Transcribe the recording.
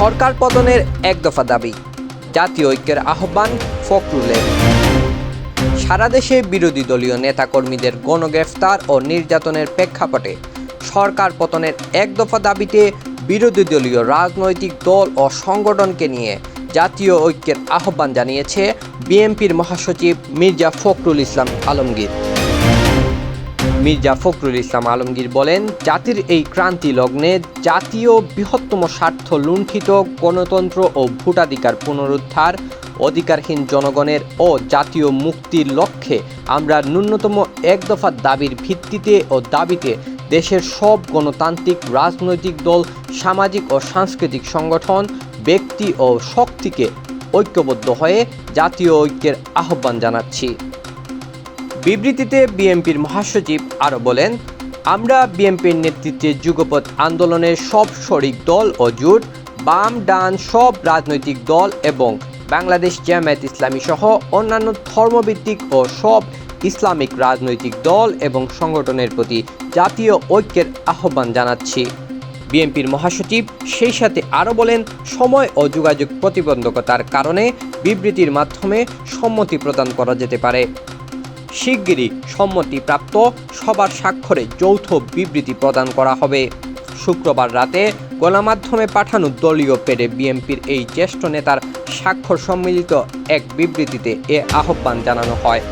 সরকার পতনের এক দফা দাবি, জাতীয় ঐক্যের আহ্বান ফখরুলের। সারা দেশে বিরোধী দলীয় নেতাকর্মীদের গণগ্রেফতার ও নির্যাতনের প্রেক্ষাপটে সরকার পতনের এক দফা দাবিতে বিরোধী দলীয় রাজনৈতিক দল ও সংগঠনকে নিয়ে জাতীয় ঐক্যের আহ্বান জানিয়েছে বিএনপির মহাসচিব মির্জা ফখরুল ইসলাম আলমগীর। মির্জা ফখরুল ইসলাম আলমগীর বলেন, জাতির এই ক্রান্তি লগ্নে জাতীয় বৃহত্তম স্বার্থ লুণ্ঠিত গণতন্ত্র ও ভোটাধিকার পুনরুদ্ধার, অধিকারহীন জনগণের ও জাতীয় মুক্তির লক্ষ্যে আমরা ন্যূনতম এক দফা দাবির ভিত্তিতে ও দাবিতে দেশের সব গণতান্ত্রিক, রাজনৈতিক দল, সামাজিক ও সাংস্কৃতিক সংগঠন, ব্যক্তি ও শক্তিকে ঐক্যবদ্ধ হয়ে জাতীয় ঐক্যের আহ্বান জানাচ্ছি। বিবৃতিতে বিএনপির মহাসচিব আরও বলেন, আমরা বিএনপির নেতৃত্বে যুগপৎ আন্দোলনের সব শরিক দল ও জোট, বাম, ডান সব রাজনৈতিক দল এবং বাংলাদেশ জামায়াত ইসলামী সহ অন্যান্য ধর্মভিত্তিক ও সব ইসলামিক রাজনৈতিক দল এবং সংগঠনের প্রতি জাতীয় ঐক্যের আহ্বান জানাচ্ছি। বিএনপির মহাসচিব সেই সাথে আরও বলেন, সময় ও যোগাযোগ প্রতিবন্ধকতার কারণে বিবৃতির মাধ্যমে সম্মতি প্রদান করা যেতে পারে। শিগগিরই সম্মতিপ্রাপ্ত সবার স্বাক্ষরে যৌথ বিবৃতি প্রদান করা হবে। শুক্রবার রাতে গণমাধ্যমে পাঠানো দলীয় পেডে বিএনপির এই জ্যেষ্ঠ নেতার স্বাক্ষর সম্মিলিত এক বিবৃতিতে এ আহ্বান জানানো হয়।